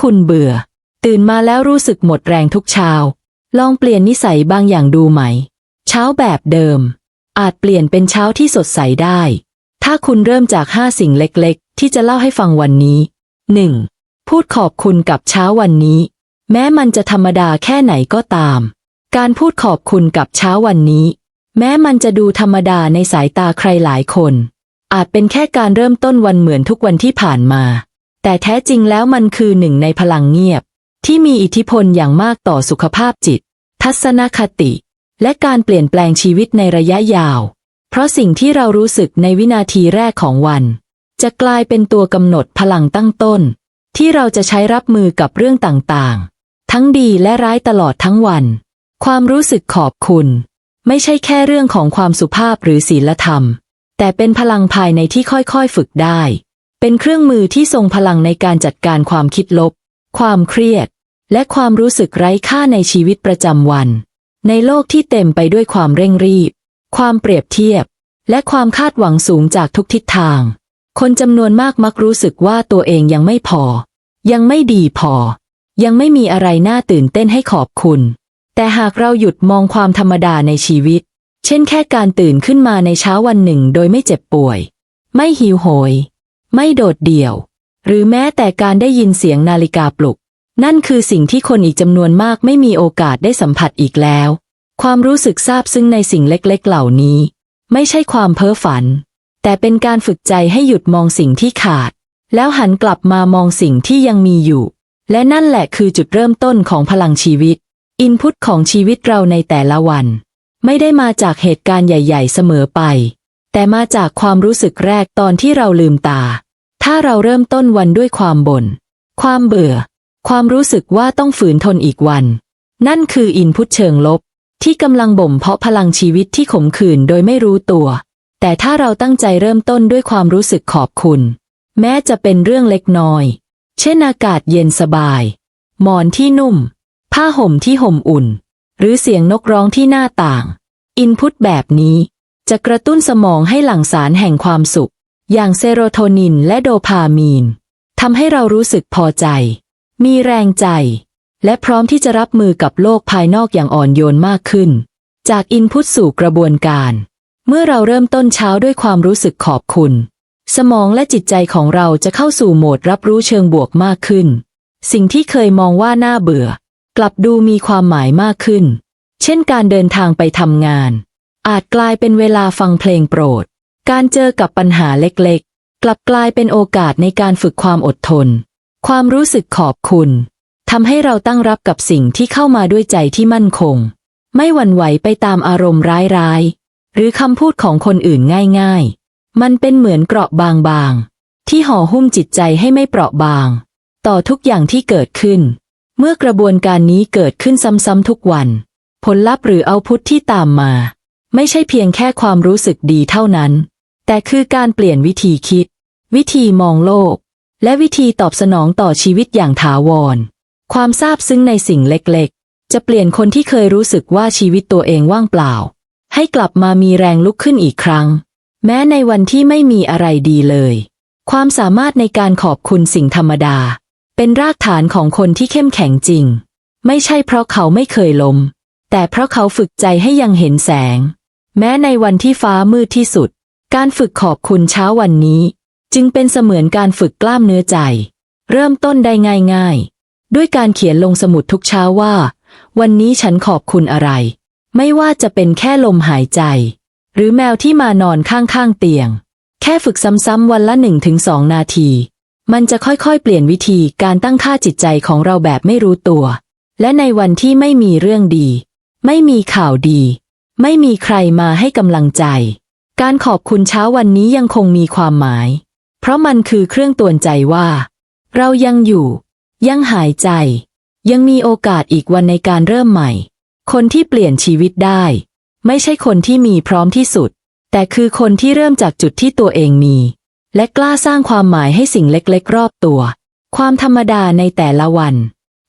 คุณเบื่อ ตื่นมาแล้วรู้สึกหมดแรงทุกเช้า ลองเปลี่ยนนิสัยบางอย่างดูไหม เช้าแบบเดิม อาจเปลี่ยนเป็นเช้าที่สดใสได้ ถ้าคุณเริ่มจากห้าสิ่งเล็กๆ ที่จะเล่าให้ฟังวันนี้ 1. พูดขอบคุณกับเช้าวันนี้ แม้มันจะธรรมดาแค่ไหนก็ตาม การพูดขอบคุณกับเช้าวันนี้ แม้มันจะดูธรรมดาในสายตาใครหลายคน อาจเป็นแค่การเริ่มต้นวันเหมือนทุกวันที่ผ่านมา แต่แท้จริงแล้วมันคือหนึ่งในพลังเงียบ ที่มีอิทธิพลอย่างมากต่อสุขภาพจิต ทัศนคติ และการเปลี่ยนแปลงชีวิตในระยะยาว เพราะสิ่งที่เรารู้สึกในวินาทีแรกของวัน จะกลายเป็นตัวกำหนดพลังตั้งต้น ที่เราจะใช้รับมือกับเรื่องต่างๆ ทั้งดีและร้ายตลอดทั้งวัน ความรู้สึกขอบคุณ ไม่ใช่แค่เรื่องของความสุภาพหรือศีลธรรม แต่เป็นพลังภายในที่ค่อยๆฝึกได้ เป็นเครื่องมือที่ทรงพลังในการจัดการความคิดลบ ความเครียด และความรู้สึกไร้ค่าในชีวิตประจำวัน ในโลกที่เต็มไปด้วยความเร่งรีบ ความเปรียบเทียบ และความคาดหวังสูงจากทุกทิศทาง คนจำนวนมากมักรู้สึกว่าตัวเองยังไม่พอ ยังไม่ดีพอ ยังไม่มีอะไรน่าตื่นเต้นให้ขอบคุณ แต่หากเราหยุดมองความธรรมดาในชีวิต เช่นแค่การตื่นขึ้นมาในเช้าวันหนึ่งโดยไม่เจ็บป่วย ไม่หิวโหย ไม่โดดเดี่ยว หรือแม้แต่การได้ยินเสียงนาฬิกาปลุก นั่นคือสิ่งที่คนอีกจำนวนมากไม่มีโอกาสได้สัมผัสอีกแล้ว ความรู้สึกซาบซึ้งในสิ่งเล็กๆ เหล่านี้ ไม่ใช่ความเพ้อฝัน แต่เป็นการฝึกใจให้หยุดมองสิ่งที่ขาด แล้วหันกลับมามองสิ่งที่ยังมีอยู่ และนั่นแหละคือจุดเริ่มต้นของพลังชีวิต อินพุตของชีวิตเราในแต่ละวัน ไม่ได้มาจากเหตุการณ์ใหญ่ ๆ เสมอไป แต่มาจากความรู้สึกแรกตอนที่เราลืมตา ถ้าเราเริ่มต้นวันด้วยความบน่น ความเบื่อ ความรู้สึกว่าต้องฝืนทนอีกวัน นั่นคืออินพุตเชิงลบ ที่กำลังบ่มเพาะพลังชีวิตที่ขมขื่นโดยไม่รู้ตัว แต่ถ้าเราตั้งใจเริ่มต้นด้วยความรู้สึกขอบคุณ แม้จะเป็นเรื่องเล็กน้อย เช่นอากาศเย็นสบาย หมอนที่นุ่ม ผ้าห่มที่ห่มอุ่น หรือเสียงนกร้องที่หน้าต่าง อินพุตแบบนี้ จะกระตุ้นสมองให้หลั่งสารแห่งความสุข อย่างเซโรโทนินและโดพามีนทำให้เรารู้สึกพอใจ มีแรงใจ และพร้อมที่จะรับมือกับโลกภายนอกอย่างอ่อนโยนมากขึ้น จากอินพุตสู่กระบวนการ เมื่อเราเริ่มต้นเช้าด้วยความรู้สึกขอบคุณ สมองและจิตใจของเราจะเข้าสู่โหมดรับรู้เชิงบวกมากขึ้น สิ่งที่เคยมองว่าน่าเบื่อ กลับดูมีความหมายมากขึ้น เช่นการเดินทางไปทำงาน อาจกลายเป็นเวลาฟังเพลงโปรด การเจอกับปัญหาเล็กๆ กลับกลายเป็นโอกาสในการฝึกความอดทน ความรู้สึกขอบคุณทำให้เราตั้งรับกับสิ่งที่เข้ามาด้วยใจที่มั่นคง ไม่หวั่นไหวไปตามอารมณ์ร้ายๆ หรือคำพูดของคนอื่นง่ายๆ มันเป็นเหมือนเกราะบางๆ ที่ห่อหุ้มจิตใจให้ไม่เปราะบาง ต่อทุกอย่างที่เกิดขึ้น เมื่อกระบวนการนี้เกิดขึ้นซ้ำๆทุกวัน ผลลัพธ์หรือเอาพุทธที่ตามมา ไม่ใช่เพียงแค่ความรู้สึกดีเท่านั้น แต่คือการเปลี่ยนวิธีคิด วิธีมองโลก และวิธีตอบสนองต่อชีวิตอย่างถาวร ความซาบซึ้งในสิ่งเล็กๆ จะเปลี่ยนคนที่เคยรู้สึกว่าชีวิตตัวเองว่างเปล่า ให้กลับมามีแรงลุกขึ้นอีกครั้ง แม้ในวันที่ไม่มีอะไรดีเลย ความสามารถในการขอบคุณสิ่งธรรมดา เป็นรากฐานของคนที่เข้มแข็งจริง ไม่ใช่เพราะเขาไม่เคยล้มแต่เพราะเขาฝึกใจให้ยังเห็นแสง แม้ในวันที่ฟ้ามืดที่สุด การฝึกขอบคุณเช้าวันนี้ จึงเป็นเสมือนการฝึกกล้ามเนื้อใจ เริ่มต้นได้ง่ายๆ ด้วยการเขียนลงสมุดทุกเช้าว่า วันนี้ฉันขอบคุณอะไร ไม่ว่าจะเป็นแค่ลมหายใจ หรือแมวที่มานอนข้างๆเตียง แค่ฝึกซ้ำๆวันละหนึ่งถึงสองนาที มันจะค่อยๆ เปลี่ยนวิธีการตั้งค่าจิตใจของเราแบบไม่รู้ตัว และในวันที่ไม่มีเรื่องดี ไม่มีข่าวดี ไม่มีใครมาให้กำลังใจ การขอบคุณเช้าวันนี้ยังคงมีความหมาย เพราะมันคือเครื่องตวนใจว่า เรายังอยู่ ยังหายใจ ยังมีโอกาสอีกวันในการเริ่มใหม่ คนที่เปลี่ยนชีวิตได้ ไม่ใช่คนที่มีพร้อมที่สุด แต่คือคนที่เริ่มจากจุดที่ตัวเองมี และกล้าสร้างความหมายให้สิ่งเล็กๆ รอบตัว ความธรรมดาในแต่ละวัน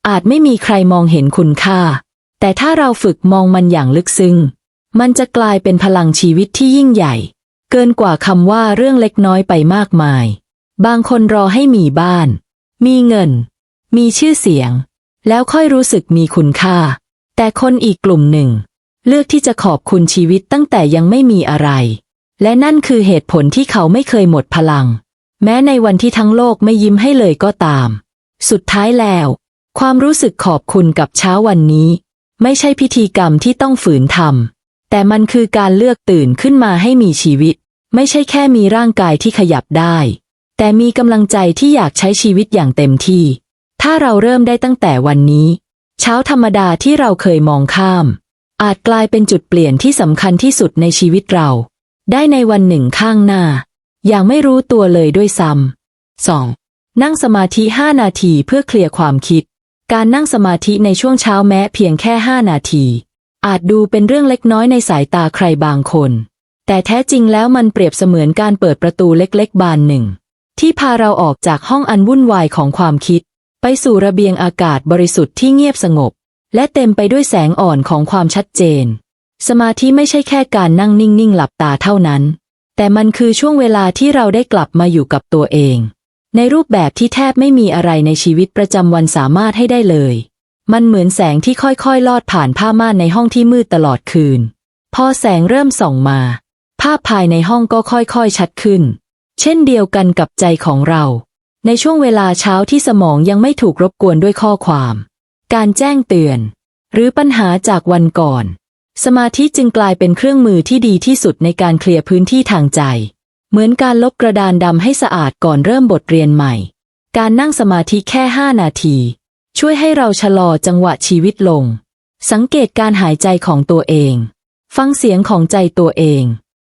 อาจไม่มีใครมองเห็นคุณค่า แต่ถ้าเราฝึกมองมันอย่างลึกซึ้ง มันจะกลายเป็นพลังชีวิตที่ยิ่งใหญ่ เกินกว่าคำว่าเรื่องเล็กน้อยไปมากมาย บางคนรอให้มีบ้าน มีเงิน มีชื่อเสียง แล้วค่อยรู้สึกมีคุณค่า แต่คนอีกกลุ่มหนึ่ง เลือกที่จะขอบคุณชีวิตตั้งแต่ยังไม่มีอะไร และนั่นคือเหตุผลที่เขาไม่เคยหมดพลัง แม้ในวันที่ทั้งโลกไม่ยิ้มให้เลยก็ตาม สุดท้ายแล้ว ความรู้สึกขอบคุณกับเช้าวันนี้ ไม่ใช่พิธีกรรมที่ต้องฝืนทำ แต่มันคือการเลือกตื่นขึ้นมาให้มีชีวิต ไม่ใช่แค่มีร่างกายที่ขยับได้ แต่มีกำลังใจที่อยากใช้ชีวิตอย่างเต็มที่ ถ้าเราเริ่มได้ตั้งแต่วันนี้ เช้าธรรมดาที่เราเคยมองข้าม อาจกลายเป็นจุดเปลี่ยนที่สำคัญที่สุดในชีวิตเรา ได้ในวันหนึ่งข้างหน้า อย่างไม่รู้ตัวเลยด้วยซ้ำ 2. นั่งสมาธิ5นาทีเพื่อเคลียร์ความคิด การนั่งสมาธิในช่วงเช้าแม้เพียงแค่5นาที อาจดูเป็นเรื่องเล็กน้อยในสายตาใครบางคน แต่แท้จริงแล้วมันเปรียบเสมือนการเปิดประตูเล็กๆ บานหนึ่ง ที่พาเราออกจากห้องอันวุ่นวายของความคิด ไปสู่ระเบียงอากาศบริสุทธิ์ที่เงียบสงบ และเต็มไปด้วยแสงอ่อนของความชัดเจน สมาธิไม่ใช่แค่การนั่งนิ่งๆหลับตาเท่านั้น แต่มันคือช่วงเวลาที่เราได้กลับมาอยู่กับตัวเอง ในรูปแบบที่แทบไม่มีอะไรในชีวิตประจำวันสามารถให้ได้เลย มันเหมือนแสงที่ค่อยๆ ลอดผ่านผ้าม่านในห้องที่มืดตลอดคืน พอแสงเริ่มส่องมา ภาพภายในห้องก็ค่อยๆ ชัดขึ้น เช่นเดียวกันกับใจของเรา ในช่วงเวลาเช้าที่สมองยังไม่ถูกรบกวนด้วยข้อความ การแจ้งเตือน หรือปัญหาจากวันก่อน สมาธิจึงกลายเป็นเครื่องมือที่ดีที่สุดในการเคลียร์พื้นที่ทางใจ เหมือนการลบกระดานดำให้สะอาดก่อนเริ่มบทเรียนใหม่ การนั่งสมาธิแค่ 5 นาที ช่วยให้เราชะลอจังหวะชีวิตลง สังเกตการหายใจของตัวเอง ฟังเสียงของใจตัวเอง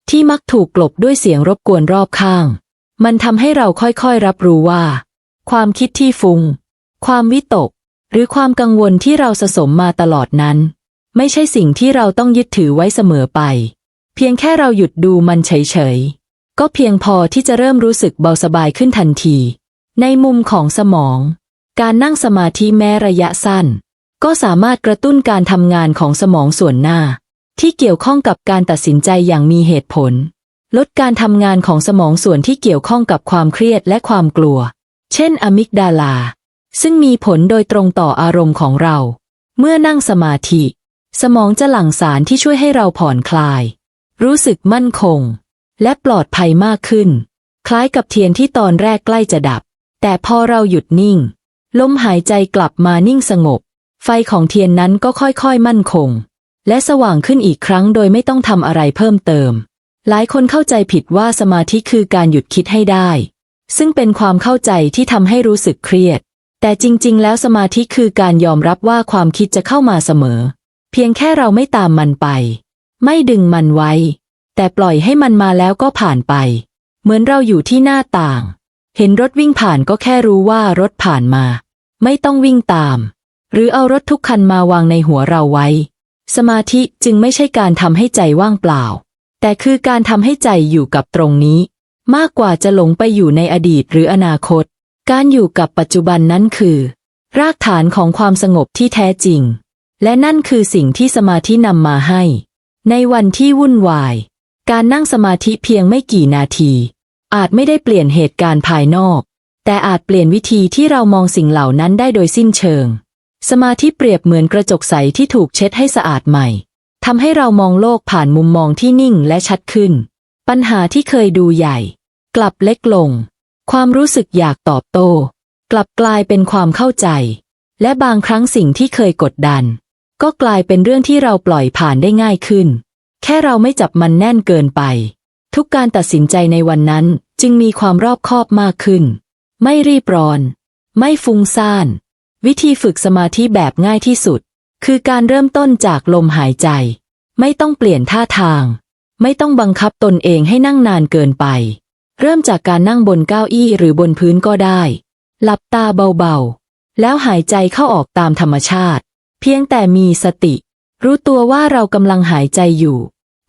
ที่มักถูกกลบด้วยเสียงรบกวนรอบข้าง มันทำให้เราค่อยๆรับรู้ว่า ความคิดที่ฟุง้งความวิตก หรือความกังวลที่เราสะสมมาตลอดนั้น ไม่ใช่สิ่งที่เราต้องยึดถือไว้เสมอไป เพียงแค่เราหยุดดูมันเฉยๆก็เพียงพอที่จะเริ่มรู้สึกเบาสบายขึ้นทันที ในมุมของสมอง การนั่งสมาธิแม้ระยะสั้น ก็สามารถกระตุ้นการทำงานของสมองส่วนหน้า ที่เกี่ยวข้องกับการตัดสินใจอย่างมีเหตุผล ลดการทำงานของสมองส่วนที่เกี่ยวข้องกับความเครียดและความกลัว เช่นอะมิกดาลา ซึ่งมีผลโดยตรงต่ออารมณ์ของเรา เมื่อนั่งสมาธิ สมองจะหลั่งสารที่ช่วยให้เราผ่อนคลาย รู้สึกมั่นคง และปลอดภัยมากขึ้น คล้ายกับเทียนที่ตอนแรกใกล้จะดับ แต่พอเราหยุดนิ่ง ลมหายใจกลับมานิ่งสงบ ไฟของเทียนนั้นก็ค่อยๆมั่นคง และสว่างขึ้นอีกครั้งโดยไม่ต้องทำอะไรเพิ่มเติม หลายคนเข้าใจผิดว่าสมาธิคือการหยุดคิดให้ได้ ซึ่งเป็นความเข้าใจที่ทำให้รู้สึกเครียด แต่จริง ๆ แล้วสมาธิคือการยอมรับว่าความคิดจะเข้ามาเสมอ เพียงแค่เราไม่ตามมันไป ไม่ดึงมันไว้ แต่ปล่อยให้มันมาแล้วก็ผ่านไป เหมือนเราอยู่ที่หน้าต่าง เห็นรถวิ่งผ่านก็แค่รู้ว่ารถผ่านมา ไม่ต้องวิ่งตาม หรือเอารถทุกคันมาวางในหัวเราไว้ สมาธิจึงไม่ใช่การทำให้ใจว่างเปล่า แต่คือการทำให้ใจอยู่กับตรงนี้ มากกว่าจะหลงไปอยู่ในอดีตหรืออนาคต การอยู่กับปัจจุบันนั้นคือ รากฐานของความสงบที่แท้จริง และนั่นคือสิ่งที่สมาธินำมาให้ ในวันที่วุ่นวาย การนั่งสมาธิเพียงไม่กี่นาที อาจไม่ได้เปลี่ยนเหตุการณ์ภายนอก แต่อาจเปลี่ยนวิธีที่เรามองสิ่งเหล่านั้นได้โดยสิ้นเชิง สมาธิเปรียบเหมือนกระจกใสที่ถูกเช็ดให้สะอาดใหม่ทำให้เรามองโลกผ่านมุมมองที่นิ่งและชัดขึ้น ปัญหาที่เคยดูใหญ่ กลับเล็กลง ความรู้สึกอยากตอบโต้ กลับกลายเป็นความเข้าใจ และบางครั้งสิ่งที่เคยกดดัน ก็กลายเป็นเรื่องที่เราปล่อยผ่านได้ง่ายขึ้น แค่เราไม่จับมันแน่นเกินไป ทุกการตัดสินใจในวันนั้นจึงมีความรอบคอบมากขึ้น ไม่รีบร้อน ไม่ฟุ้งซ่าน วิธีฝึกสมาธิแบบง่ายที่สุด คือการเริ่มต้นจากลมหายใจ ไม่ต้องเปลี่ยนท่าทาง ไม่ต้องบังคับตนเองให้นั่งนานเกินไป เริ่มจากการนั่งบนเก้าอี้หรือบนพื้นก็ได้ หลับตาเบาๆ แล้วหายใจเข้าออกตามธรรมชาติ เพียงแต่มีสติ รู้ตัวว่าเรากำลังหายใจอยู่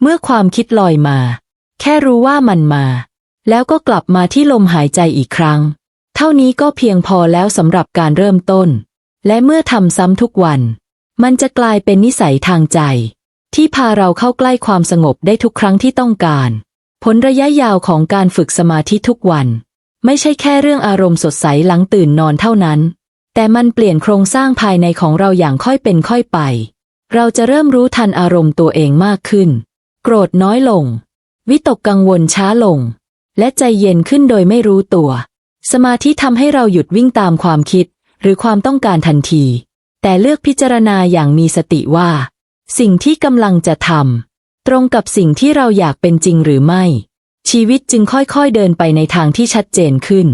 เมื่อความคิดลอยมา แค่รู้ว่ามันมา แล้วก็กลับมาที่ลมหายใจอีกครั้ง เท่านี้ก็เพียงพอแล้วสำหรับการเริ่มต้น และเมื่อทำซ้ำทุกวัน มันจะกลายเป็นนิสัยทางใจ ที่พาเราเข้าใกล้ความสงบได้ทุกครั้งที่ต้องการ ผลระยะยาวของการฝึกสมาธิทุกวัน ไม่ใช่แค่เรื่องอารมณ์สดใสหลังตื่นนอนเท่านั้น แต่มันเปลี่ยนโครงสร้างภายในของเราอย่างค่อยเป็นค่อยไป เราจะเริ่มรู้ทันอารมณ์ตัวเองมากขึ้น โกรธน้อยลง วิตกกังวลช้าลง และใจเย็นขึ้นโดยไม่รู้ตัว สมาธิทำให้เราหยุดวิ่งตามความคิด หรือความต้องการทันที แต่เลือกพิจารณาอย่างมีสติว่า สิ่งที่กำลังจะทำตรงกับสิ่งที่เราอยากเป็นจริงหรือไม่ ชีวิตจึงค่อยๆเดินไปในทางที่ชัดเจนขึ้น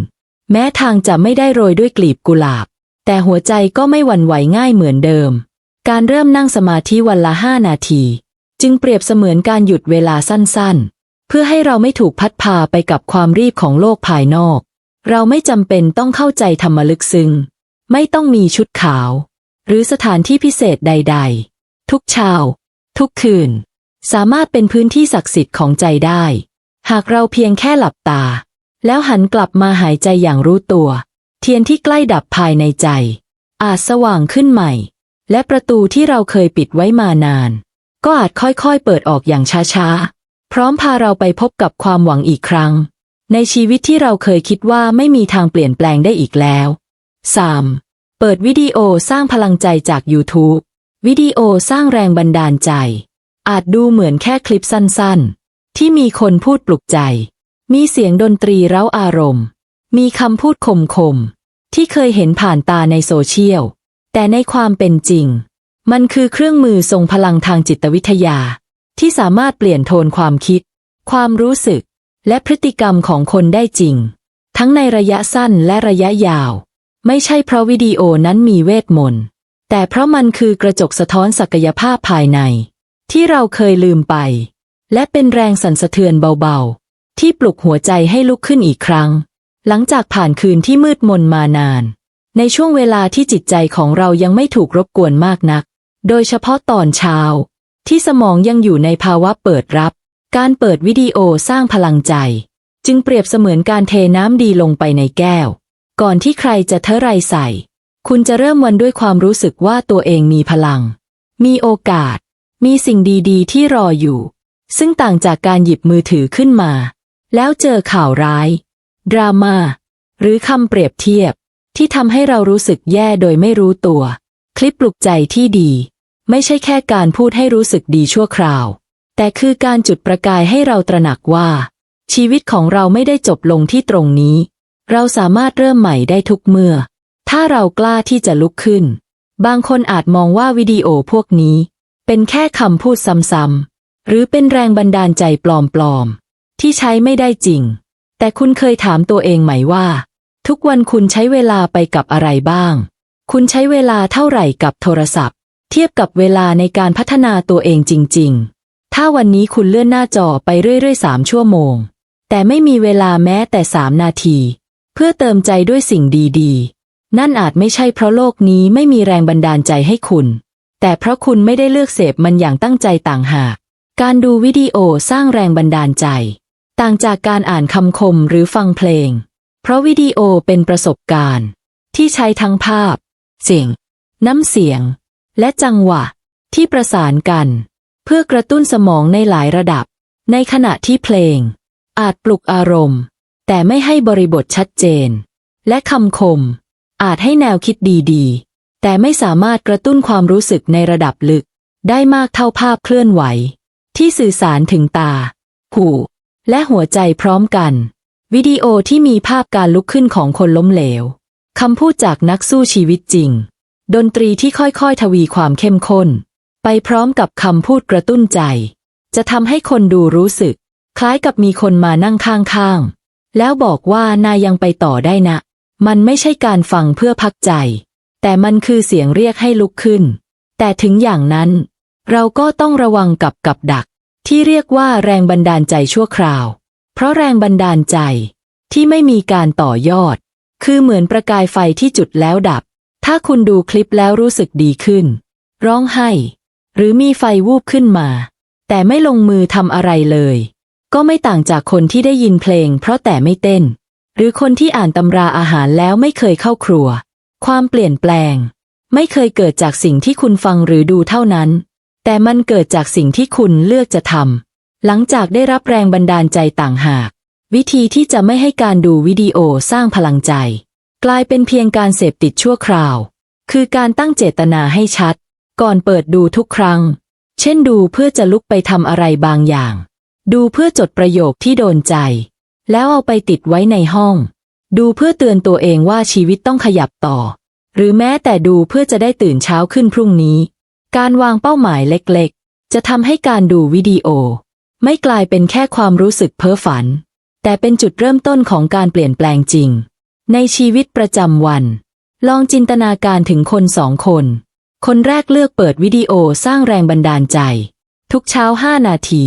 แม้ทางจะไม่ได้โรยด้วยกลีบกุหลาบ แต่หัวใจก็ไม่หวั่นไหวง่ายเหมือนเดิม การเริ่มนั่งสมาธิวันละห้านาที จึงเปรียบเสมือนการหยุดเวลาสั้นๆ เพื่อให้เราไม่ถูกพัดพาไปกับความรีบของโลกภายนอก เราไม่จำเป็นต้องเข้าใจธรรมลึกซึ้งไม่ต้องมีชุดขาว หรือสถานที่พิเศษใด ๆ ทุกเช้าทุกคืน สามารถเป็นพื้นที่ศักดิ์สิทธิ์ของใจได้ หากเราเพียงแค่หลับตา แล้วหันกลับมาหายใจอย่างรู้ตัว เทียนที่ใกล้ดับภายในใจ อาจสว่างขึ้นใหม่ และประตูที่เราเคยปิดไว้มานาน ก็อาจค่อยๆเปิดออกอย่างช้าๆ พร้อมพาเราไปพบกับความหวังอีกครั้ง ในชีวิตที่เราเคยคิดว่าไม่มีทางเปลี่ยนแปลงได้อีกแล้ว 3. เปิดวิดีโอสร้างพลังใจจาก YouTube วิดีโอสร้างแรงบันดาลใจ อาจดูเหมือนแค่คลิปสั้นๆ ที่มีคนพูดปลุกใจ มีเสียงดนตรีเร้าอารมณ์ มีคำพูดคมๆ ที่เคยเห็นผ่านตาในโซเชียล แต่ในความเป็นจริง มันคือเครื่องมือทรงพลังทางจิตวิทยา ที่สามารถเปลี่ยนโทนความคิด ความรู้สึก และพฤติกรรมของคนได้จริง ทั้งในระยะสั้นและระยะยาว ไม่ใช่เพราะวิดีโอนั้นมีเวทมนต์แต่เพราะมันคือกระจกสะท้อนศักยภาพภายใน ที่เราเคยลืมไป และเป็นแรงสั่นสะเทือนเบาๆ ที่ปลุกหัวใจให้ลุกขึ้นอีกครั้ง หลังจากผ่านคืนที่มืดมนมานาน ในช่วงเวลาที่จิตใจของเรายังไม่ถูกรบกวนมากนัก โดยเฉพาะตอนเช้า ที่สมองยังอยู่ในภาวะเปิดรับ การเปิดวิดีโอสร้างพลังใจ จึงเปรียบเสมือนการเทน้ำดีลงไปในแก้ว ก่อนที่ใครจะเทไรใส่ คุณจะเริ่มวันด้วยความรู้สึกว่าตัวเองมีพลัง มีโอกาส มีสิ่งดีๆ ที่รออยู่ ซึ่งต่างจากการหยิบมือถือขึ้นมา แล้วเจอข่าวร้าย ดราม่าหรือคำเปรียบเทียบ ที่ทำให้เรารู้สึกแย่โดยไม่รู้ตัว คลิปปลุกใจที่ดี ไม่ใช่แค่การพูดให้รู้สึกดีชั่วคราว แต่คือการจุดประกายให้เราตระหนักว่า ชีวิตของเราไม่ได้จบลงที่ตรงนี้ เราสามารถเริ่มใหม่ได้ทุกเมื่อ ถ้าเรากล้าที่จะลุกขึ้น บางคนอาจมองว่าวิดีโอพวกนี้ เป็นแค่คำพูดซ้ำๆหรือเป็นแรงบันดาลใจปลอมๆที่ใช้ไม่ได้จริง แต่คุณเคยถามตัวเองไหมว่า ทุกวันคุณใช้เวลาไปกับอะไรบ้าง คุณใช้เวลาเท่าไหร่กับโทรศัพท์ เทียบกับเวลาในการพัฒนาตัวเองจริง ๆ ถ้าวันนี้คุณเลื่อนหน้าจอไปเรื่อยๆสามชั่วโมง แต่ไม่มีเวลาแม้แต่สามนาที เพื่อเติมใจด้วยสิ่งดีๆ นั่นอาจไม่ใช่เพราะโลกนี้ไม่มีแรงบันดาลใจให้คุณ แต่เพราะคุณไม่ได้เลือกเสพมันอย่างตั้งใจต่างหาก การดูวิดีโอสร้างแรงบันดาลใจ ต่างจากการอ่านคำคมหรือฟังเพลง เพราะวิดีโอเป็นประสบการณ์ ที่ใช้ทั้งภาพ เสียง น้ำเสียง และจังหวะ ที่ประสานกัน เพื่อกระตุ้นสมองในหลายระดับ ในขณะที่เพลง อาจปลุกอารมณ์ แต่ไม่ให้บริบทชัดเจน และคำคม อาจให้แนวคิดดีๆ แต่ไม่สามารถกระตุ้นความรู้สึกในระดับลึก ได้มากเท่าภาพเคลื่อนไหว ที่สื่อสารถึงตา หูและหัวใจพร้อมกัน วิดีโอที่มีภาพการลุกขึ้นของคนล้มเหลวคำพูดจากนักสู้ชีวิตจริง ดนตรีที่ค่อยๆ ทวีความเข้มข้น ไปพร้อมกับคำพูดกระตุ้นใจ จะทำให้คนดูรู้สึก คล้ายกับมีคนมานั่งข้างๆ แล้วบอกว่านายยังไปต่อได้นะ มันไม่ใช่การฟังเพื่อพักใจ แต่มันคือเสียงเรียกให้ลุกขึ้น แต่ถึงอย่างนั้น เราก็ต้องระวังกับกับดัก ที่เรียกว่าแรงบันดาลใจชั่วคราว เพราะแรงบันดาลใจ ที่ไม่มีการต่อยอด คือเหมือนประกายไฟที่จุดแล้วดับ ถ้าคุณดูคลิปแล้วรู้สึกดีขึ้น ร้องไห้ หรือมีไฟวูบขึ้นมา แต่ไม่ลงมือทำอะไรเลย ก็ไม่ต่างจากคนที่ได้ยินเพลง เพราะแต่ไม่เต้น หรือคนที่อ่านตำราอาหารแล้วไม่เคยเข้าครัว ความเปลี่ยนแปลง ไม่เคยเกิดจากสิ่งที่คุณฟังหรือดูเท่านั้น แต่มันเกิดจากสิ่งที่คุณเลือกจะทำหลังจากได้รับแรงบันดาลใจต่างหาก วิธีที่จะไม่ให้การดูวิดีโอสร้างพลังใจ กลายเป็นเพียงการเสพติดชั่วคราว คือการตั้งเจตนาให้ชัด ก่อนเปิดดูทุกครั้ง เช่นดูเพื่อจะลุกไปทำอะไรบางอย่าง ดูเพื่อจดประโยคที่โดนใจ แล้วเอาไปติดไว้ในห้อง ดูเพื่อเตือนตัวเองว่าชีวิตต้องขยับต่อ หรือแม้แต่ดูเพื่อจะได้ตื่นเช้าขึ้นพรุ่งนี้ การวางเป้าหมายเล็กๆ จะทำให้การดูวิดีโอ ไม่กลายเป็นแค่ความรู้สึกเพ้อฝัน แต่เป็นจุดเริ่มต้นของการเปลี่ยนแปลงจริง ในชีวิตประจำวัน ลองจินตนาการถึงคนสองคน คนแรกเลือกเปิดวิดีโอสร้างแรงบันดาลใจ ทุกเช้าห้านาที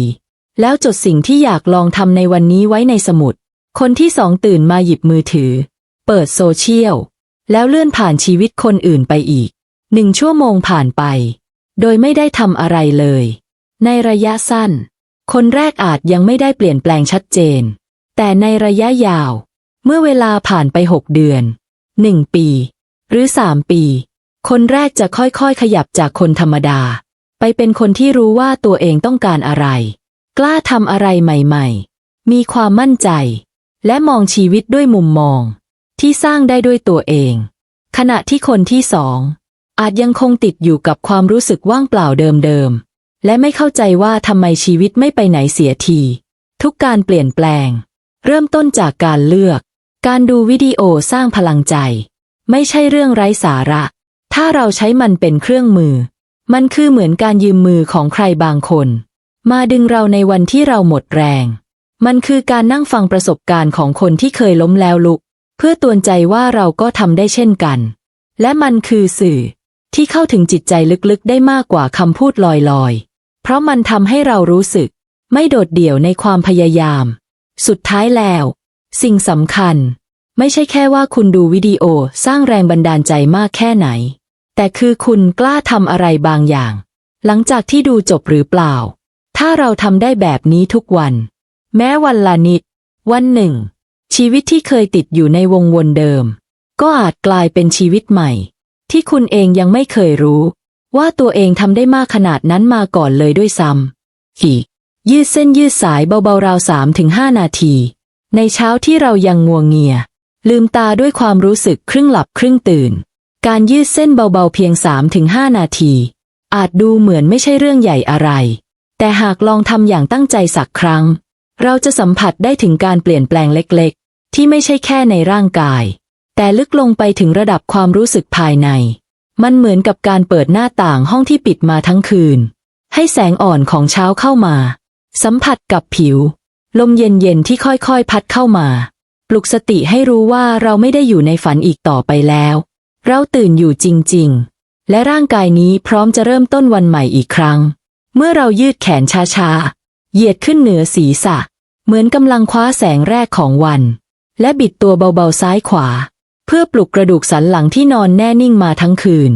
แล้วจดสิ่งที่อยากลองทำในวันนี้ไว้ในสมุด คนที่สองตื่นมาหยิบมือถือ เปิดโซเชียล แล้วเลื่อนผ่านชีวิตคนอื่นไปอีกหนึ่งชั่วโมงผ่านไป โดยไม่ได้ทำอะไรเลย ในระยะสั้น คนแรกอาจยังไม่ได้เปลี่ยนแปลงชัดเจน แต่ในระยะยาว เมื่อเวลาผ่านไปหกเดือนหนึ่งปี หรือสามปี คนแรกจะค่อยๆ ขยับจากคนธรรมดา ไปเป็นคนที่รู้ว่าตัวเองต้องการอะไร กล้าทำอะไรใหม่ๆ มีความมั่นใจ และมองชีวิตด้วยมุมมอง ที่สร้างได้ด้วยตัวเอง ขณะที่คนที่สองอาจยังคงติดอยู่กับความรู้สึกว่างเปล่าเดิมๆ และไม่เข้าใจว่าทำไมชีวิตไม่ไปไหนเสียที ทุกการเปลี่ยนแปลง เริ่มต้นจากการเลือก การดูวิดีโอสร้างพลังใจ ไม่ใช่เรื่องไร้สาระ ถ้าเราใช้มันเป็นเครื่องมือ มันคือเหมือนการยืมมือของใครบางคน มาดึงเราในวันที่เราหมดแรง มันคือการนั่งฟังประสบการณ์ของคนที่เคยล้มแล้วลุก เพื่อตือนใจว่าเราก็ทำได้เช่นกัน และมันคือสื่อ ที่เข้าถึงจิตใจลึกๆ ได้มากกว่าคำพูดลอยๆ เพราะมันทำให้เรารู้สึก ไม่โดดเดี่ยวในความพยายาม สุดท้ายแล้ว สิ่งสำคัญ ไม่ใช่แค่ว่าคุณดูวิดีโอสร้างแรงบันดาลใจมากแค่ไหน แต่คือคุณกล้าทำอะไรบางอย่าง หลังจากที่ดูจบหรือเปล่า ถ้าเราทำได้แบบนี้ทุกวัน แม้วันละนิด วันหนึ่ง ชีวิตที่เคยติดอยู่ในวงวนเดิม ก็อาจกลายเป็นชีวิตใหม่ ที่คุณเองยังไม่เคยรู้ ว่าตัวเองทำได้มากขนาดนั้นมาก่อนเลยด้วยซ้ำขี่ยืดเส้นยืดสายเบาๆราวสามถึงห้านาที ในเช้าที่เรายังงัวงเงีย ลืมตาด้วยความรู้สึกครึ่งหลับครึ่งตื่น การยืดเส้นเบาๆเพียงสามถึงห้านาที อาจดูเหมือนไม่ใช่เรื่องใหญ่อะไร แต่หากลองทำอย่างตั้งใจสักครั้ง เราจะสัมผัสได้ถึงการเปลี่ยนแปลงเล็กๆ ที่ไม่ใช่แค่ในร่างกาย แต่ลึกลงไปถึงระดับความรู้สึกภายใน มันเหมือนกับการเปิดหน้าต่างห้องที่ปิดมาทั้งคืน ให้แสงอ่อนของเช้าเข้ามา สัมผัสกับผิว ลมเย็นๆที่ค่อยๆพัดเข้ามา ปลุกสติให้รู้ว่าเราไม่ได้อยู่ในฝันอีกต่อไปแล้ว เราตื่นอยู่จริงๆ และร่างกายนี้พร้อมจะเริ่มต้นวันใหม่อีกครั้ง เมื่อเรายืดแขนช้าๆ เหยียดขึ้นเหนือศีรษะ เหมือนกำลังคว้าแสงแรกของวัน และบิดตัวเบาๆซ้ายขวา เพื่อปลุกกระดูกสันหลังที่นอนแน่นิ่งมาทั้งคืน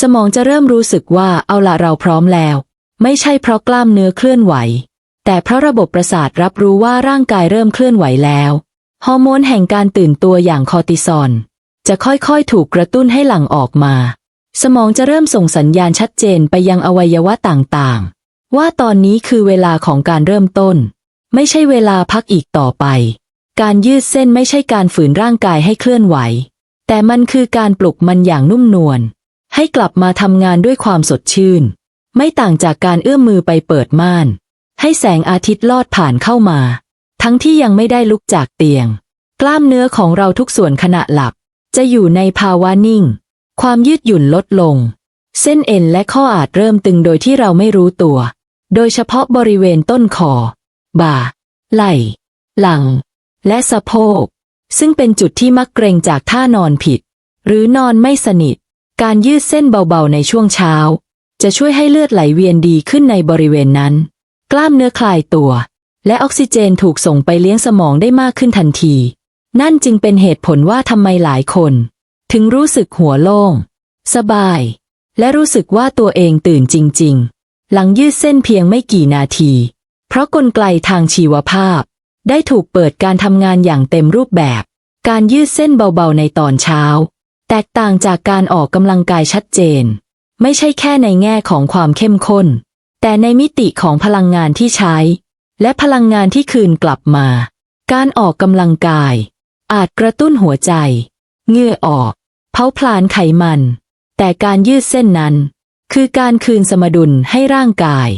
สมองจะเริ่มรู้สึกว่าเอาละเราพร้อมแล้ว ไม่ใช่เพราะกล้ามเนื้อเคลื่อนไหว แต่เพราะระบบประสาทรับรู้ว่าร่างกายเริ่มเคลื่อนไหวแล้ว ฮอร์โมนแห่งการตื่นตัวอย่างคอร์ติซอลจะค่อยๆ ถูกกระตุ้นให้หลั่งออกมา สมองจะเริ่มส่งสัญญาณชัดเจนไปยังอวัยวะต่างๆ ว่าตอนนี้คือเวลาของการเริ่มต้น ไม่ใช่เวลาพักอีกต่อไป การยืดเส้นไม่ใช่การฝืนร่างกายให้เคลื่อนไหว แต่มันคือการปลุกมันอย่างนุ่มนวล ให้กลับมาทำงานด้วยความสดชื่น ไม่ต่างจากการเอื้อมมือไปเปิดม่าน ให้แสงอาทิตย์ลอดผ่านเข้ามา ทั้งที่ยังไม่ได้ลุกจากเตียง กล้ามเนื้อของเราทุกส่วนขณะหลับ จะอยู่ในภาวะนิ่ง ความยืดหยุ่นลดลง เส้นเอ็นและข้ออาจเริ่มตึงโดยที่เราไม่รู้ตัว โดยเฉพาะบริเวณต้นคอ บ่า ไหล่ หลัง และสะโพก ซึ่งเป็นจุดที่มักเกรงจากท่านอนผิด หรือนอนไม่สนิท การยืดเส้นเบาๆในช่วงเช้า จะช่วยให้เลือดไหลเวียนดีขึ้นในบริเวณนั้น กล้ามเนื้อคลายตัว และออกซิเจนถูกส่งไปเลี้ยงสมองได้มากขึ้นทันที นั่นจึงเป็นเหตุผลว่าทำไมหลายคน ถึงรู้สึกหัวโล่ง สบาย และรู้สึกว่าตัวเองตื่นจริง ๆ หลังยืดเส้นเพียงไม่กี่นาที เพราะกลไกทางชีวภาพ ได้ถูกเปิดการทำงานอย่างเต็มรูปแบบ การยืดเส้นเบาๆในตอนเช้า แตกต่างจากการออกกำลังกายชัดเจน ไม่ใช่แค่ในแง่ของความเข้มข้น แต่ในมิติของพลังงานที่ใช้ และพลังงานที่คืนกลับมา การออกกำลังกาย อาจกระตุ้นหัวใจเหงื่อออก เผาผลาญไขมัน แต่การยืดเส้นนั้น คือการคืนสมดุลให้ร่างกาย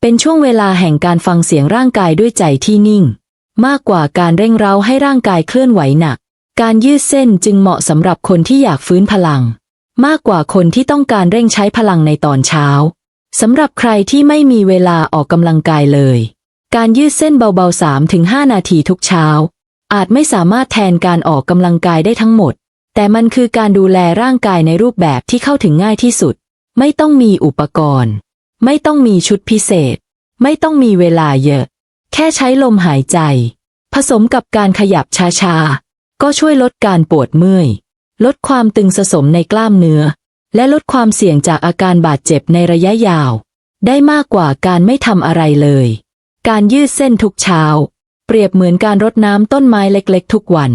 เป็นช่วงเวลาแห่งการฟังเสียงร่างกายด้วยใจที่นิ่ง มากกว่าการเร่งเร้าให้ร่างกายเคลื่อนไหวหนัก การยืดเส้นจึงเหมาะสำหรับคนที่อยากฟื้นพลัง มากกว่าคนที่ต้องการเร่งใช้พลังในตอนเช้า สำหรับใครที่ไม่มีเวลาออกกำลังกายเลย การยืดเส้นเบาๆ 3-5 นาทีทุกเช้า อาจไม่สามารถแทนการออกกำลังกายได้ทั้งหมด แต่มันคือการดูแลร่างกายในรูปแบบที่เข้าถึงง่ายที่สุด ไม่ต้องมีอุปกรณ์ ไม่ต้องมีชุดพิเศษ ไม่ต้องมีเวลาเยอะ แค่ใช้ลมหายใจ ผสมกับการขยับช้าๆ ก็ช่วยลดการปวดเมื่อย ลดความตึงสะสมในกล้ามเนื้อ และลดความเสี่ยงจากอาการบาดเจ็บในระยะยาว ได้มากกว่าการไม่ทำอะไรเลย การยืดเส้นทุกเช้า เปรียบเหมือนการรดน้ำต้นไม้เล็กๆ ทุกวัน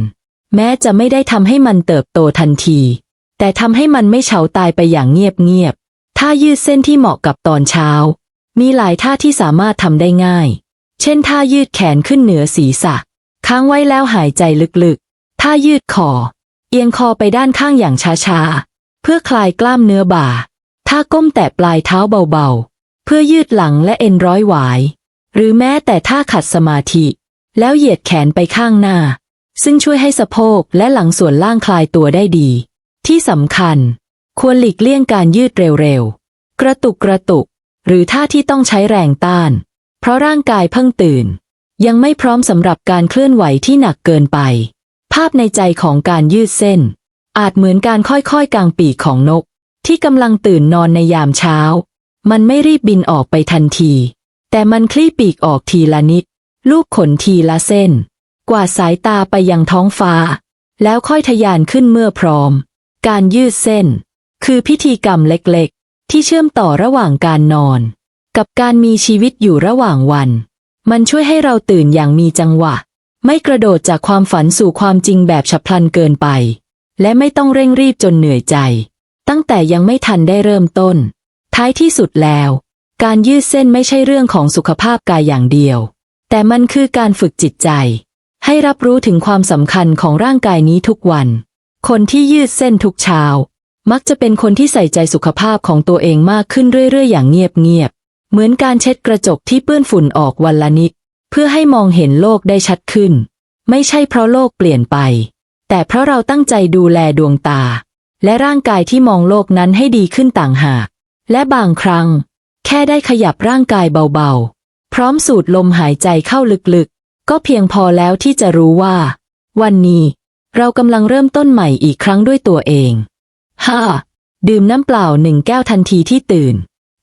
แม้จะไม่ได้ทำให้มันเติบโตทันที แต่ทำให้มันไม่เฉาตายไปอย่างเงียบๆท่ายืดเส้นที่เหมาะกับตอนเช้า มีหลายท่าที่สามารถทำได้ง่าย เช่นท่ายืดแขนขึ้นเหนือศีรษะ ค้างไว้แล้วหายใจลึกๆท่ายืดคอเอียงคอไปด้านข้างอย่างช้าๆ เพื่อคลายกล้ามเนื้อบ่าท่าก้มแตะปลายเท้าเบาๆ เพื่อยืดหลังและเอ็นร้อยหวาย หรือแม้แต่ท่าขัดสมาธิ แล้วเหยียดแขนไปข้างหน้า ซึ่งช่วยให้สะโพกและหลังส่วนล่างคลายตัวได้ดี ที่สำคัญ ควรหลีกเลี่ยงการยืดเร็วๆ กระตุกกระตุก หรือท่าที่ต้องใช้แรงต้าน เพราะร่างกายเพิ่งตื่น ยังไม่พร้อมสำหรับการเคลื่อนไหวที่หนักเกินไป ภาพในใจของการยืดเส้น อาจเหมือนการค่อยๆกางปีกของนก ที่กำลังตื่นนอนในยามเช้า มันไม่รีบบินออกไปทันที แต่มันคลี่ปีกออกทีละนิด ลูกขนทีละเส้น กวาดสายตาไปยังท้องฟ้า แล้วค่อยทะยานขึ้นเมื่อพร้อม การยืดเส้น คือพิธีกรรมเล็กๆ ที่เชื่อมต่อระหว่างการนอน กับการมีชีวิตอยู่ระหว่างวัน มันช่วยให้เราตื่นอย่างมีจังหวะ ไม่กระโดดจากความฝันสู่ความจริงแบบฉับพลันเกินไป และไม่ต้องเร่งรีบจนเหนื่อยใจ ตั้งแต่ยังไม่ทันได้เริ่มต้น ท้ายที่สุดแล้ว การยืดเส้นไม่ใช่เรื่องของสุขภาพกายอย่างเดียว แต่มันคือการฝึกจิตใจ ให้รับรู้ถึงความสำคัญของร่างกายนี้ทุกวัน คนที่ยืดเส้นทุกเช้า มักจะเป็นคนที่ใส่ใจสุขภาพของตัวเองมากขึ้นเรื่อยๆ อย่างเงียบๆเหมือนการเช็ดกระจกที่เปื้อนฝุ่นออกวันละนิด เพื่อให้มองเห็นโลกได้ชัดขึ้น ไม่ใช่เพราะโลกเปลี่ยนไป แต่เพราะเราตั้งใจดูแลดวงตา และร่างกายที่มองโลกนั้นให้ดีขึ้นต่างหาก และบางครั้ง แค่ได้ขยับร่างกายเบาๆ พร้อมสูดลมหายใจเข้าลึกๆ ก็เพียงพอแล้วที่จะรู้ว่า วันนี้ เรากำลังเริ่มต้นใหม่อีกครั้งด้วยตัวเองห้าดื่มน้ำเปล่าหนึ่งแก้วทันทีที่ตื่น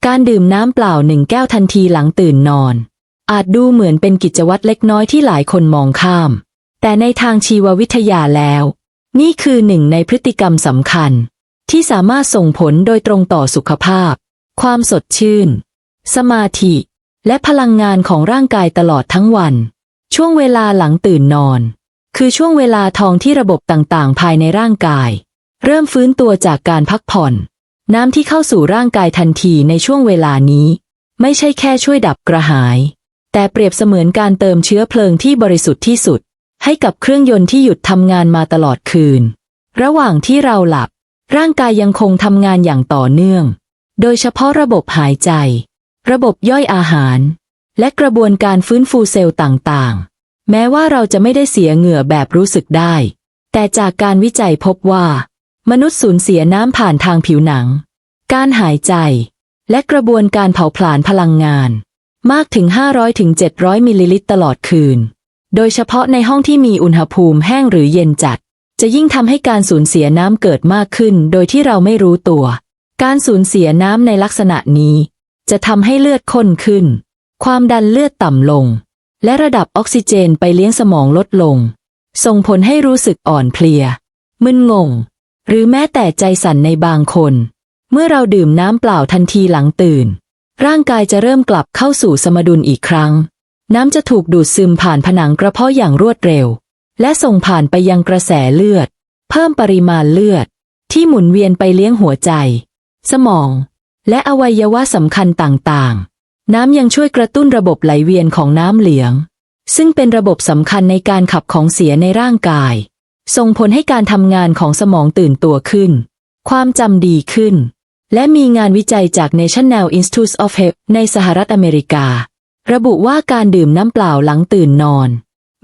การดื่มน้ำเปล่าหนึ่งแก้วทันทีหลังตื่นนอน อาจดูเหมือนเป็นกิจวัตรเล็กน้อยที่หลายคนมองข้าม แต่ในทางชีววิทยาแล้ว นี่คือหนึ่งในพฤติกรรมสำคัญ ที่สามารถส่งผลโดยตรงต่อสุขภาพ ความสดชื่น สมาธิ และพลังงานของร่างกายตลอดทั้งวัน ช่วงเวลาหลังตื่นนอน คือช่วงเวลาทองที่ระบบต่างๆ ภายในร่างกาย เริ่มฟื้นตัวจากการพักผ่อน น้ำที่เข้าสู่ร่างกายทันทีในช่วงเวลานี้ ไม่ใช่แค่ช่วยดับกระหาย แต่เปรียบเสมือนการเติมเชื้อเพลิงที่บริสุทธิ์ที่สุด ให้กับเครื่องยนต์ที่หยุดทำงานมาตลอดคืน ระหว่างที่เราหลับ ร่างกายยังคงทำงานอย่างต่อเนื่อง โดยเฉพาะระบบหายใจ ระบบย่อยอาหาร และกระบวนการฟื้นฟูเซลล์ต่างๆ แม้ว่าเราจะไม่ได้เสียเหงื่อแบบรู้สึกได้ แต่จากการวิจัยพบว่า มนุษย์สูญเสียน้ำผ่านทางผิวหนัง การหายใจ และกระบวนการเผาผลาญพลังงาน มากถึง 500-700 มิลลิลิตรตลอดคืน โดยเฉพาะในห้องที่มีอุณหภูมิแห้งหรือเย็นจัด จะยิ่งทำให้การสูญเสียน้ำเกิดมากขึ้น โดยที่เราไม่รู้ตัว การสูญเสียน้ำในลักษณะนี้ จะทำให้เลือดข้นขึ้น ความดันเลือดต่ำลง และระดับออกซิเจนไปเลี้ยงสมองลดลง ส่งผลให้รู้สึกอ่อนเพลีย มึนงง หรือแม้แต่ใจสั่นในบางคน เมื่อเราดื่มน้ำเปล่าทันทีหลังตื่น ร่างกายจะเริ่มกลับเข้าสู่สมดุลอีกครั้ง น้ำจะถูกดูดซึมผ่านผนังกระเพาะอย่างรวดเร็ว และส่งผ่านไปยังกระแสเลือด เพิ่มปริมาณเลือด ที่หมุนเวียนไปเลี้ยงหัวใจ สมอง และอวัยวะสำคัญต่างๆ น้ำยังช่วยกระตุ้นระบบไหลเวียนของน้ำเหลือง ซึ่งเป็นระบบสำคัญในการขับของเสียในร่างกาย ส่งผลให้การทำงานของสมองตื่นตัวขึ้น ความจำดีขึ้น และมีงานวิจัยจาก National Institute of Health ในสหรัฐอเมริกา ระบุว่าการดื่มน้ำเปล่าหลังตื่นนอน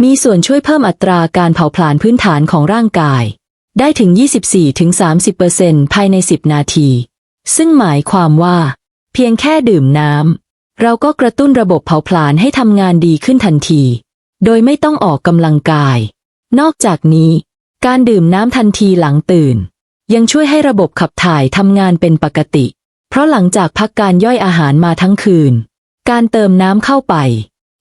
มีส่วนช่วยเพิ่มอัตราการเผาผลาญพื้นฐานของร่างกาย ได้ถึง 24-30%ภายใน 10 นาที ซึ่งหมายความว่า เพียงแค่ดื่มน้ำ เราก็กระตุ้นระบบเผาผลาญให้ทำงานดีขึ้นทันที โดยไม่ต้องออกกำลังกาย นอกจากนี้ การดื่มน้ำทันทีหลังตื่น ยังช่วยให้ระบบขับถ่ายทำงานเป็นปกติ เพราะหลังจากพักการย่อยอาหารมาทั้งคืน การเติมน้ำเข้าไป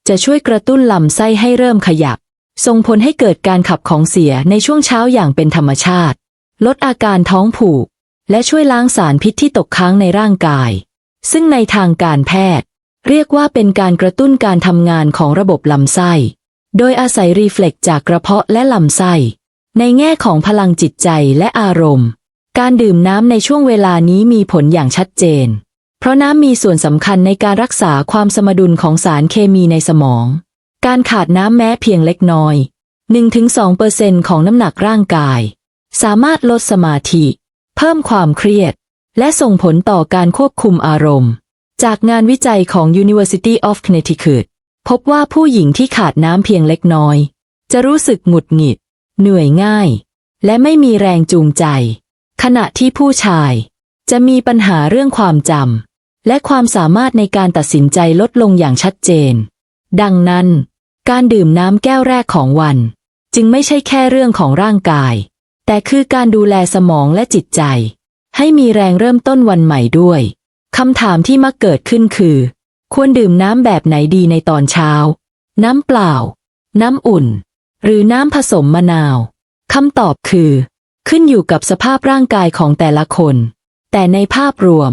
จะช่วยกระตุ้นลำไส้ให้เริ่มขยับ ส่งผลให้เกิดการขับของเสียในช่วงเช้าอย่างเป็นธรรมชาติ ลดอาการท้องผูก และช่วยล้างสารพิษที่ตกค้างในร่างกาย ซึ่งในทางการแพทย์ เรียกว่าเป็นการกระตุ้นการทำงานของระบบลำไส้ โดยอาศัยรีเฟล็กจากกระเพาะและลำไส้ ในแง่ของพลังจิตใจและอารมณ์ การดื่มน้ำในช่วงเวลานี้มีผลอย่างชัดเจน ราะน้ำมีส่วนสำคัญในการรักษาความสมดุลของสารเคมีในสมอง การขาดน้ำแม้เพียงเล็กน้อย 1-2%ของน้ำหนักร่างกาย สามารถลดสมาธิ เพิ่มความเครียด และส่งผลต่อการควบคุมอารมณ์ จากงานวิจัยของ University of Connecticut พบว่าผู้หญิงที่ขาดน้ำเพียงเล็กน้อย จะรู้สึกหงุดหงิด เหนื่อยง่าย และไม่มีแรงจูงใจ ขณะที่ผู้ชาย จะมีปัญหาเรื่องความจำ และความสามารถในการตัดสินใจลดลงอย่างชัดเจน ดังนั้น การดื่มน้ำแก้วแรกของวัน จึงไม่ใช่แค่เรื่องของร่างกาย แต่คือการดูแลสมองและจิตใจ ให้มีแรงเริ่มต้นวันใหม่ด้วยคำถามที่มักเกิดขึ้นคือ ควรดื่มน้ำแบบไหนดีในตอนเช้า น้ำเปล่า น้ำอุ่น หรือน้ำผสมมะนาวคำตอบคือ ขึ้นอยู่กับสภาพร่างกายของแต่ละคน แต่ในภาพรวม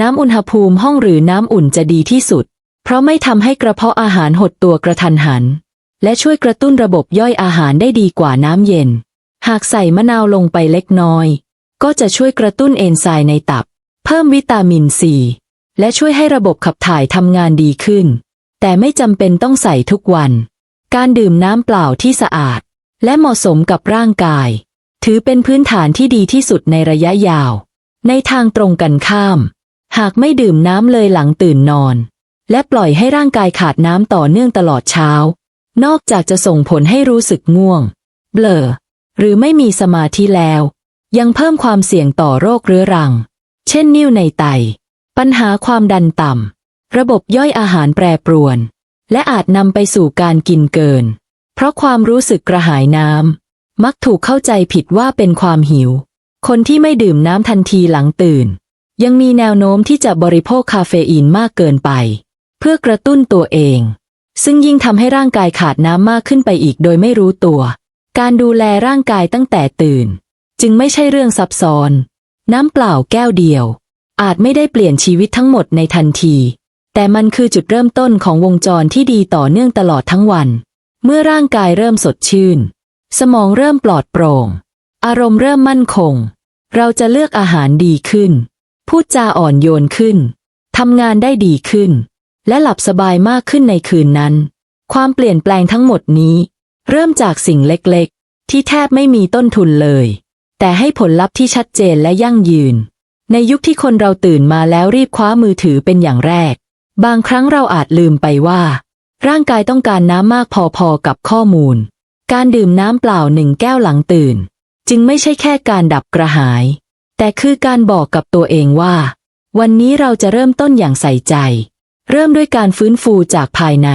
น้ำอุณหภูมิห้องหรือน้ำอุ่นจะดีที่สุด เพราะไม่ทำให้กระเพาะอาหารหดตัวกระทันหัน และช่วยกระตุ้นระบบย่อยอาหารได้ดีกว่าน้ำเย็น หากใส่มะนาวลงไปเล็กน้อย ก็จะช่วยกระตุ้นเอนไซม์ในตับ เพิ่มวิตามินซีและช่วยให้ระบบขับถ่ายทำงานดีขึ้น แต่ไม่จำเป็นต้องใส่ทุกวัน การดื่มน้ำเปล่าที่สะอาด และเหมาะสมกับร่างกาย ถือเป็นพื้นฐานที่ดีที่สุดในระยะยาว ในทางตรงกันข้าม หากไม่ดื่มน้ำเลยหลังตื่นนอน และปล่อยให้ร่างกายขาดน้ำต่อเนื่องตลอดเช้า นอกจากจะส่งผลให้รู้สึกง่วง เบลอ หรือไม่มีสมาธิแล้ว ยังเพิ่มความเสี่ยงต่อโรคเรื้อรัง เช่นนิ่วในไต ปัญหาความดันต่ำ ระบบย่อยอาหารแปรปรวน และอาจนำไปสู่การกินเกิน เพราะความรู้สึกกระหายน้ำมักถูกเข้าใจผิดว่าเป็นความหิว คนที่ไม่ดื่มน้ำทันทีหลังตื่น ยังมีแนวโน้มที่จะบริโภคคาเฟอีนมากเกินไป เพื่อกระตุ้นตัวเอง ซึ่งยิ่งทำให้ร่างกายขาดน้ำมากขึ้นไปอีกโดยไม่รู้ตัว การดูแลร่างกายตั้งแต่ตื่น จึงไม่ใช่เรื่องซับซ้อน น้ำเปล่าแก้วเดียว อาจไม่ได้เปลี่ยนชีวิตทั้งหมดในทันที แต่มันคือจุดเริ่มต้นของวงจรที่ดีต่อเนื่องตลอดทั้งวัน เมื่อร่างกายเริ่มสดชื่น สมองเริ่มปลอดโปร่ง อารมณ์เริ่มมั่นคง เราจะเลือกอาหารดีขึ้น พูดจาอ่อนโยนขึ้น ทำงานได้ดีขึ้น และหลับสบายมากขึ้นในคืนนั้น ความเปลี่ยนแปลงทั้งหมดนี้ เริ่มจากสิ่งเล็กๆ ที่แทบไม่มีต้นทุนเลย แต่ให้ผลลัพธ์ที่ชัดเจนและยั่งยืน ในยุคที่คนเราตื่นมาแล้วรีบคว้ามือถือเป็นอย่างแรก บางครั้งเราอาจลืมไปว่า ร่างกายต้องการน้ำมากพอๆกับข้อมูล การดื่มน้ำเปล่าหนึ่งแก้วหลังตื่น จึงไม่ใช่แค่การดับกระหาย แต่คือการบอกกับตัวเองว่า วันนี้เราจะเริ่มต้นอย่างใส่ใจ เริ่มด้วยการฟื้นฟูจากภายใน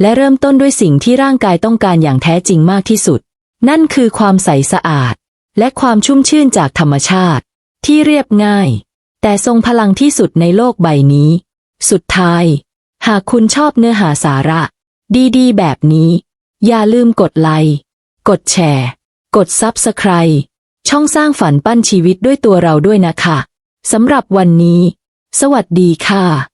และเริ่มต้นด้วยสิ่งที่ร่างกายต้องการอย่างแท้จริงมากที่สุด นั่นคือความใสสะอาด และความชุ่มชื่นจากธรรมชาติ ที่เรียบง่าย แต่ทรงพลังที่สุดในโลกใบนี้ สุดท้าย หากคุณชอบเนื้อหาสาระ ดีๆ แบบนี้ อย่าลืมกดไลค์กดแชร์ กดซับสไคร b e ช่องสร้างฝันปั้นชีวิตด้วยตัวเราด้วยนะคะ สำหรับวันนี้ สวัสดีค่ะ